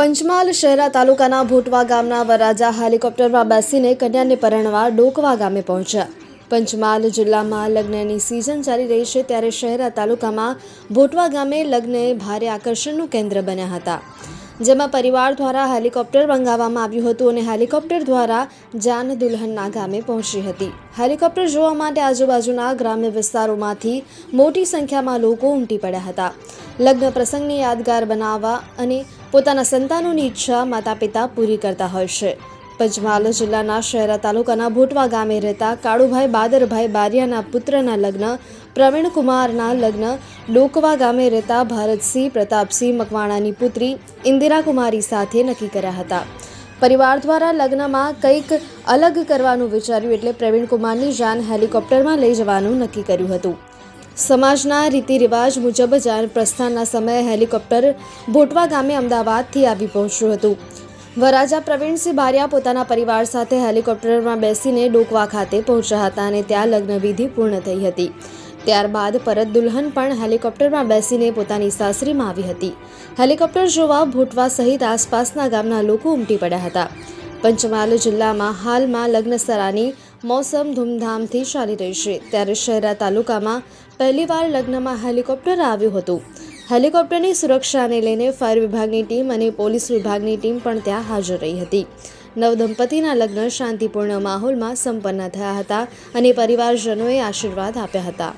પંચમહાલ શહેરા તાલુકાના ભોટવા ગામના વરાજા હેલિકોપ્ટરમાં બેસીને કન્યાને પરણવા ડોકવા ગામે પહોંચ્યા. પંચમહાલ જિલ્લામાં લગ્નની સિઝન ચાલી રહી છે ત્યારે શહેરા તાલુકામાં ભોટવા ગામે લગ્ન ભારે આકર્ષણનું કેન્દ્ર બન્યા હતા. જેમાં પરિવાર દ્વારા હેલિકોપ્ટર મંગાવવામાં આવ્યું હતું અને હેલિકોપ્ટર દ્વારા જાન દુલ્હનના ગામે પહોંચી હતી. હેલિકોપ્ટર જોવા માટે આજુબાજુના ગ્રામ્ય વિસ્તારોમાંથી મોટી સંખ્યામાં લોકો ઉમટી પડ્યા હતા. લગ્ન પ્રસંગને યાદગાર બનાવવા અને પોતાના સંતાનોની ઈચ્છા માતા પિતા પૂરી કરતા હોય છે. પંચમહાલ જિલ્લાના શહેરા તાલુકાના ભોટવા ગામે રહેતા કાળુભાઈ બાદરભાઈ બારિયાના પુત્રના લગ્ન પ્રવીણકુમારના લગ્ન, ડોકવા ગામે રહેતા ભારતસિંહ, પ્રતાપસિંહ મકવાણાની પુત્રી ઇન્દિરા કુમારી સાથે નક્કી કર્યા હતા. પરિવાર દ્વારા લગ્નમાં કંઈક અલગ કરવાનું વિચાર્યું એટલે પ્રવીણકુમારની જાન હેલિકોપ્ટરમાં લઈ જવાનું નક્કી કર્યું હતું. સમાજના રીતિ રિવાજ મુજબ જાન પ્રસ્થાનના સમયે હેલિકોપ્ટર ભોટવા ગામે અમદાવાદથી આવી પહોંચ્યું હતું. વરાજા પ્રવીણસિંહ બારિયા પોતાના પરિવાર સાથે હેલિકોપ્ટરમાં બેસીને ડોકવા ખાતે પહોંચ્યા હતા અને ત્યાં લગ્ન વિધિ પૂર્ણ થઈ હતી. ત્યારબાદ પરત દુલ્હન પણ હેલિકોપ્ટરમાં બેસીને પોતાની સાસરીમાં આવી હતી. હેલિકોપ્ટર જોવા ભોટવા સહિત આસપાસના ગામના લોકો ઉમટી પડ્યા હતા. પંચમહાલ જિલ્લામાં હાલમાં લગ્નસરાની મોસમ ધૂમધામથી ચાલી રહી ત્યારે શહેરા તાલુકામાં પહેલીવાર લગ્નમાં હેલિકોપ્ટર આવ્યું હતું. હેલિકોપ્ટરની સુરક્ષાને લઈને ફાયર વિભાગની ટીમ અને પોલીસ વિભાગની ટીમ પણ ત્યાં હાજર રહી હતી. નવદંપતીના લગ્ન શાંતિપૂર્ણ માહોલમાં સંપન્ન થયા હતા અને પરિવારજનોએ આશીર્વાદ આપ્યા હતા.